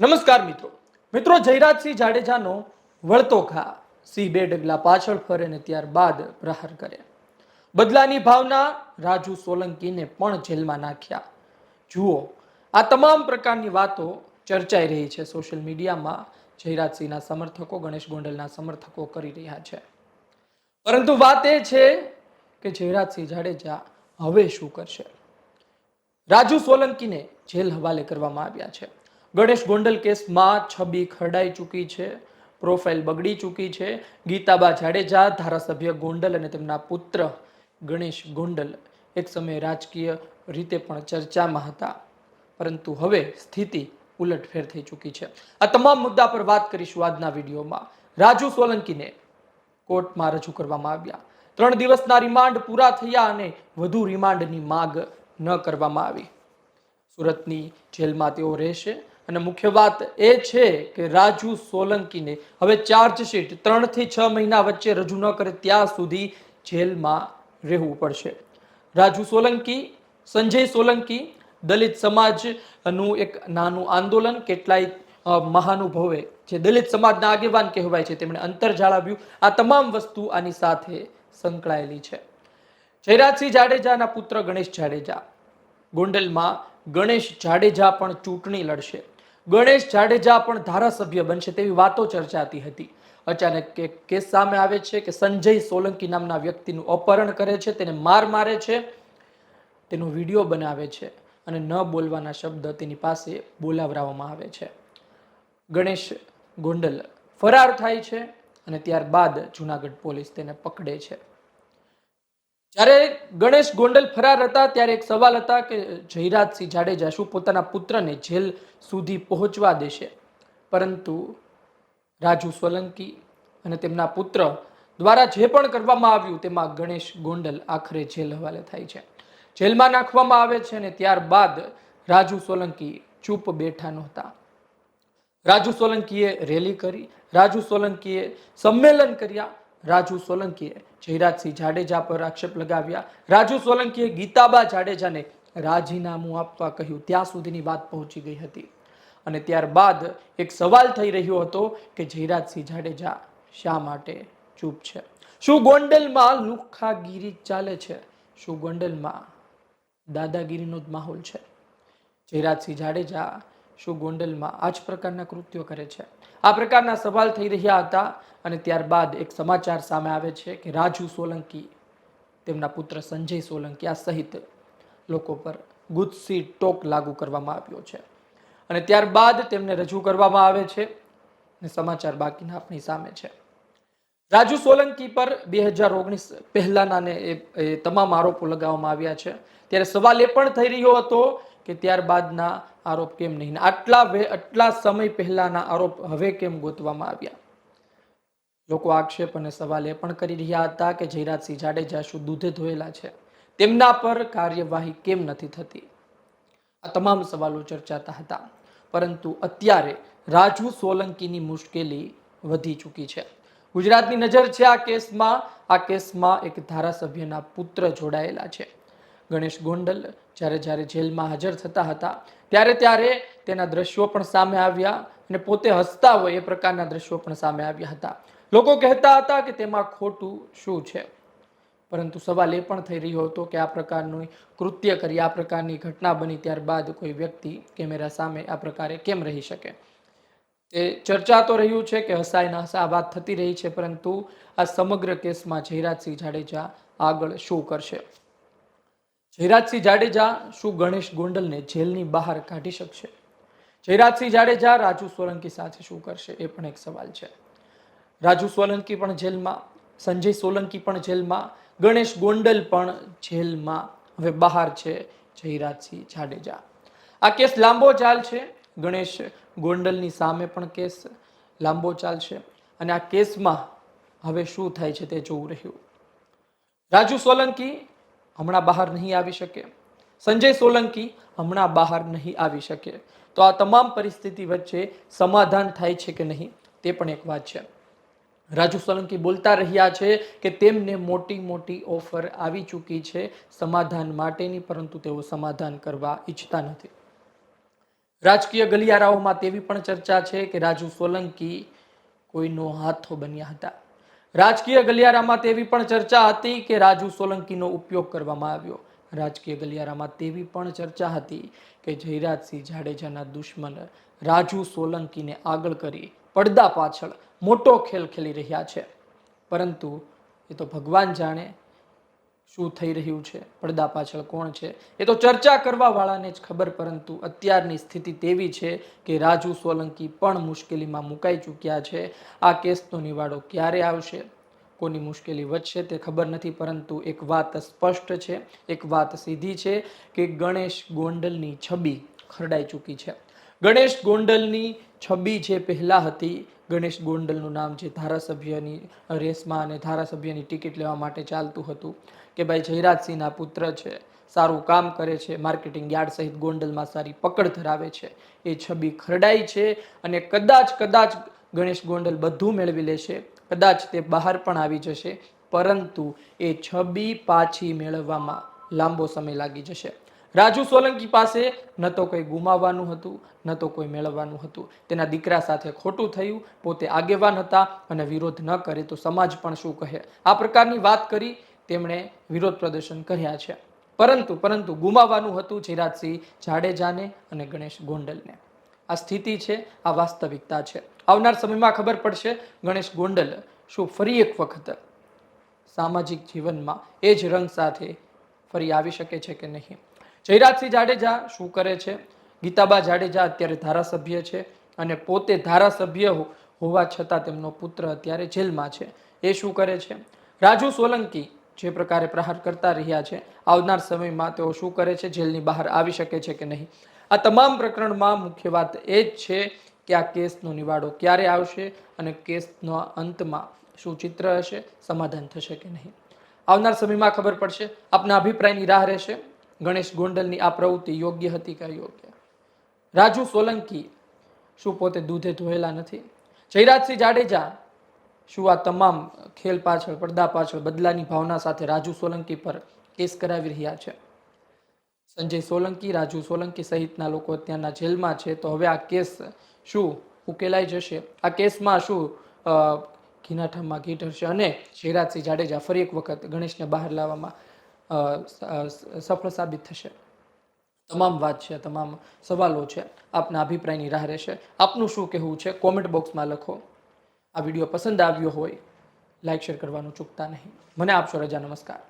નમસ્કાર મિત્રો. મિત્રો, જયરાજસિંહ જાડેજાનો વળતો ખા સિંહ બે ડગલા પાછળ ફરે ને ત્યારબાદ પ્રહાર કરે બદલાની ભાવના રાજુ સોલંકીને પણ જેલમાં નાખ્યા. જુઓ, આ તમામ પ્રકારની વાતો ચર્ચાઈ રહી છે સોશિયલ મીડિયામાં. જયરાજસિંહના સમર્થકો, ગણેશ ગોંડલના સમર્થકો કરી રહ્યા છે. પરંતુ વાત એ છે કે જયરાજસિંહ જાડેજા હવે શું કરશે? રાજુ સોલંકીને જેલ હવાલે કરવામાં આવ્યા છે. ગણેશ ગોંડલ કેસમાં છબી ખરડાઈ ચૂકી છે પ્રોફાઇલ બગડી ચૂકી છે. ગીતાબા જાડેજા, ધારાસભ્ય ગોંડલ અને તેમના પુત્ર ગણેશ ગોંડલ એક સમયે રાજકીય રીતે પણ ચર્ચામાં હતા. પરંતુ હવે સ્થિતિ ઉલટફેર થઈ ચૂકી છે. આ તમામ મુદ્દા પર વાત કરીશું આજના વિડીયોમાં. રાજુ સોલંકીને કોર્ટમાં રજૂ કરવામાં આવ્યા. ત્રણ દિવસના રિમાન્ડ પૂરા થયા અને વધુ રિમાન્ડની માગ ન કરવામાં આવી. સુરતની જેલમાં તેઓ રહેશે. અને મુખ્ય વાત એ છે કે રાજુ સોલંકીને હવે ચાર્જશીટ ત્રણથી છ મહિના વચ્ચે રજૂ ન કરે ત્યાં સુધી જેલમાં રહેવું પડશે. રાજુ સોલંકી, સંજય સોલંકી, દલિત સમાજનું એક નાનું આંદોલન કેટલાય મહાનુભવે જે દલિત સમાજના આગેવાન કહેવાય છે તેમણે અંતર જાળવ્યું. આ તમામ વસ્તુ આની સાથે સંકળાયેલી છે. જયરાજસિંહ જાડેજાના પુત્ર ગણેશ જાડેજા. ગોંડલમાં ગણેશ જાડેજા પણ ચૂંટણી લડશે. ગણેશ જાડેજા પણ ધારાસભ્ય બનશે તેવી વાતો ચર્ચાતી હતી. અચાનક એક કેસ સામે આવે છે કે સંજય સોલંકી નામના વ્યક્તિનું અપહરણ કરે છે, તેને માર મારે છે, તેનો વીડિયો બનાવે છે અને ન બોલવાના શબ્દ તેની પાસે બોલાવરાવવામાં આવે છે. ગણેશ ગોંડલ ફરાર થાય છે અને ત્યારબાદ જુનાગઢ પોલીસ તેને પકડે છે. જ્યારે ગણેશ ગોંડલ ફરાર હતા, ત્યારે એક સવાલ હતા કે, જયરાજસિંહ જાડેજા શું પોતાના પુત્રને જેલ સુધી પહોંચવા દેશે? પરંતુ રાજુ સોલંકી અને તેમના પુત્ર દ્વારા જે પણ કરવામાં આવ્યું, તેમાં ગણેશ ગોંડલ આખરે જેલ હવાલે થાય છે. જેલમાં નાખવામાં આવે છે અને ત્યારબાદ રાજુ સોલંકી ચૂપ બેઠા નહોતા. રાજુ સોલંકીએ રેલી કરી, રાજુ સોલંકીએ સંમેલન કર્યા રાજુ સોલંકીએ જયરાજસિંહ જાડેજા પર આક્ષેપ લગાવ્યા. રાજુ સોલંકીએ ગીતાબા જાડેજાને રાજીનામું આપવા કહ્યું. ત્યાં સુધીની વાત પહોંચી ગઈ હતી. અને ત્યારબાદ એક સવાલ થઈ રહ્યો હતો કે જયરાજસિંહ જાડેજા શા માટે ચૂપ છે? શું ગોંડલમાં લુખાગીરી ચાલે છે? શું ગોંડલમાં દાદાગીરીનો જ માહોલ છે? જયરાજસિંહ જાડેજા શું ગોંડલમાં આ જ પ્રકારના કૃત્યો કરે છે? આ પ્રકારના સવાલ થઈ રહ્યા હતા અને ત્યારબાદ એક સમાચાર સામે આવે છે કે રાજુ સોલંકી, તેમના પુત્ર સંજય સોલંકી આ સહિત લોકો પર ગુજસી ટોક લાગુ કરવામાં આવ્યો છે. અને ત્યારબાદ તેમને રજૂ કરવામાં આવે છે ને સમાચાર બાકીના આપણી સામે છે. રાજુ સોલંકી પર બે હજાર ઓગણીસ પહેલાના ને એ તમામ આરોપો લગાવવામાં આવ્યા છે. ત્યારે સવાલ એ પણ થઈ રહ્યો હતો કે ત્યારબાદના આરોપ કેમ નહીં? આટલા આટલા સમય પહેલાના આરોપ હવે કેમ ગોતવામાં આવ્યા? લોકો આક્ષેપ અને સવાલ એ પણ કરી રહ્યા હતા કે જયરાજસિંહ જાડેજા શું દૂધે ધોયેલા છે? તેમના પર કાર્યવાહી કેમ નથી થતી? આ તમામ સવાલો ચર્ચાતા હતા. પરંતુ અત્યારે રાજુ સોલંકીની મુશ્કેલી વધી ચૂકી છે. ગુજરાતની નજર છે આ કેસમાં આ કેસમાં એક ધારાસભ્યના પુત્ર જોડાયેલા છે. ગણેશ ગોંડલ જ્યારે જ્યારે જેલમાં હાજર થતા હતા, ત્યારે ત્યારે તેના દ્રશ્યો પણ સામે આવ્યા અને પોતે હસતા હોય એ પ્રકારના દ્રશ્યો પણ સામે આવ્યા હતા. લોકો કહેતા હતા કે તેમાં ખોટું શું છે? પરંતુ સવાલ એ પણ થઈ રહ્યો હતો કે આ પ્રકારનું કૃત્ય કરી, આ પ્રકારની ઘટના બની ત્યારબાદ કોઈ વ્યક્તિ કેમેરા સામે આ પ્રકારે કેમ રહી શકે? તે ચર્ચા તો રહ્યું છે કે હસાય ના હસા વાત થતી રહી છે, પરંતુ આ સમગ્ર કેસમાં જયરાજસિંહ જાડેજા આગળ શું કરશે? જયરાજસિંહ જાડેજા શું ગણેશ ગોંડલને જેલની બહાર કાઢી શકશે? જયરાજસિંહ જાડેજા રાજુ સોલંકી સાથે શું કરશે? એ પણ એક સવાલ છે. રાજુ સોલંકી પણ જેલમાં, સંજય સોલંકી પણ જેલમાં, ગણેશ ગોંડલ પણ જેલમાં. હવે બહાર છે જયરાજસિંહ જાડેજા. આ કેસ લાંબો ચાલશે ગણેશ ગોંડલની સામે પણ કેસ લાંબો ચાલશે અને આ કેસમાં હવે શું થાય છે તે જોવું રહ્યું. રાજુ સોલંકી હમણાં બહાર નહીં આવી શકે. સંજય સોલંકી હમણાં બહાર નહીં આવી શકે. તો આ તમામ પરિસ્થિતિ વચ્ચે સમાધાન થાય છે કે નહીં, તે પણ એક વાત છે. રાજુ સોલંકી બોલતા રહ્યા છે કે તેમને મોટી મોટી ઓફર આવી ચૂકી છે સમાધાન માટેની, પરંતુ તેઓ સમાધાન કરવા ઈચ્છતા નથી. રાજકીય ગલિયારાઓમાં તેવી પણ ચર્ચા છે કે રાજુ સોલંકી કોઈનો હાથો બન્યા હતા. રાજકીય ગલિયારામાં તેવી પણ ચર્ચા હતી કે રાજુ સોલંકીનો ઉપયોગ કરવામાં આવ્યો. રાજકીય ગલિયારામાં તેવી પણ ચર્ચા હતી કે જયરાજસિંહ જાડેજાના દુશ્મન રાજુ સોલંકીને આગળ કરી પડદા પાછળ મોટો ખેલ ખેલી રહ્યા છે. પરંતુ એ તો ભગવાન જાણે શું થઈ રહ્યું છે? પડદા પાછળ કોણ છે? એ તો ચર્ચા કરવાવાળાને જ ખબર, પરંતુ અત્યારની સ્થિતિ તેવી છે કે રાજુ સોલંકી પણ મુશ્કેલીમાં મુકાઈ ચૂક્યા છે. આ કેસનો નિવાડો ક્યારે આવશે? કોની મુશ્કેલી વધશે તે ખબર નથી, પરંતુ એક વાત સ્પષ્ટ છે, એક વાત સીધી છે કે ગણેશ ગોંડલની છબી ખરડાઈ ચૂકી છે. ગણેશ ગોંડલની છબી જે પહેલાં હતી, ગણેશ ગોંડલનું નામ જે ધારાસભ્યની રેસમાં અને ધારાસભ્યની ટિકિટ લેવા માટે ચાલતું હતું, કે ભાઈ જયરાજસિંહના પુત્ર છે, સારું કામ કરે છે, માર્કેટિંગ યાર્ડ સહિત ગોંડલમાં સારી પકડ ધરાવે છે, એ છબી ખરડાઈ છે અને કદાચ કદાચ ગણેશ ગોંડલ બધું મેળવી લેશે, કદાચ તે બહાર પણ આવી જશે, પરંતુ એ છબી પાછી મેળવવામાં લાંબો સમય લાગી જશે. રાજુ સોલંકી પાસે ન તો કોઈ ગુમાવવાનું હતું, ન તો કોઈ મેળવવાનું હતું. તેના દીકરા સાથે ખોટું થયું, પોતે આગેવાન હતા અને વિરોધ ન કરે તો સમાજ પણ શું કહે? આ પ્રકારની વાત કરી તેમણે વિરોધ પ્રદર્શન કર્યા છે. પરંતુ પરંતુ ગુમાવવાનું હતું ચિરાજસિંહ જાડેજાને અને ગણેશ ગોંડલને. આ સ્થિતિ છે, આ વાસ્તવિકતા છે. આવનાર સમયમાં ખબર પડશે ગણેશ ગોંડલ શું ફરી એક વખત સામાજિક જીવનમાં એ જ રંગ સાથે ફરી આવી શકે છે કે નહીં. જયરાજસિંહ જાડેજા શું કરે છે? ગીતાબા જાડેજા અત્યારે ધારાસભ્ય છે અને પોતે ધારાસભ્ય હોવા છતાં તેમનો પુત્ર અત્યારે જેલમાં છે. એ શું કરે છે? રાજુ સોલંકી જે પ્રકારે પ્રહાર કરતા રહ્યા છે, આવનાર સમયમાં તેઓ શું કરે છે? જેલની બહાર આવી શકે છે કે નહીં? આ તમામ પ્રકરણમાં મુખ્ય વાત એ જ છે કે આ કેસનો નિવાડો ક્યારે આવશે અને કેસનો અંતમાં શું ચિત્ર હશે, સમાધાન થશે કે નહીં? આવનાર સમયમાં ખબર પડશે, આપના અભિપ્રાયની રાહ રહેશે. ગણેશ ગોંડલની આ પ્રવૃત્તિ યોગ્ય હતી કે અયોગ્ય? રાજુ સોલંકી, શું પોતે દૂધે ધોયેલા નથી? જયરાજસિંહ જાડેજા, શું આ તમામ ખેલ પાછળ, પડદા પાછળ, બદલાની ભાવના સાથે રાજુ સોલંકી પર કેસ કરાવી રહ્યા છે? સંજય સોલંકી, રાજુ સોલંકી સહિતના લોકો અત્યારના જેલમાં છે, તો હવે આ કેસ શું ઉકેલાઈ જશે? આ કેસમાં શું ઘીનાઠામાં ઘી ઠરશે અને શિવરાજસિંહ જાડેજા ફરી એક વખત ગણેશને બહાર લાવવામાં સફળ સાબિત થશે. તમામ વાત છે, તમામ સવાલો છે, આપના અભિપ્રાયની રાહ રહેશે. આપનું શું કહેવું છે કોમેન્ટ બોક્સમાં લખો. આ વીડિયો પસંદ આવ્યો હોય લાઇક શેર કરવાનું ચૂકતા નહીં. મને આપશો રજા, નમસ્કાર.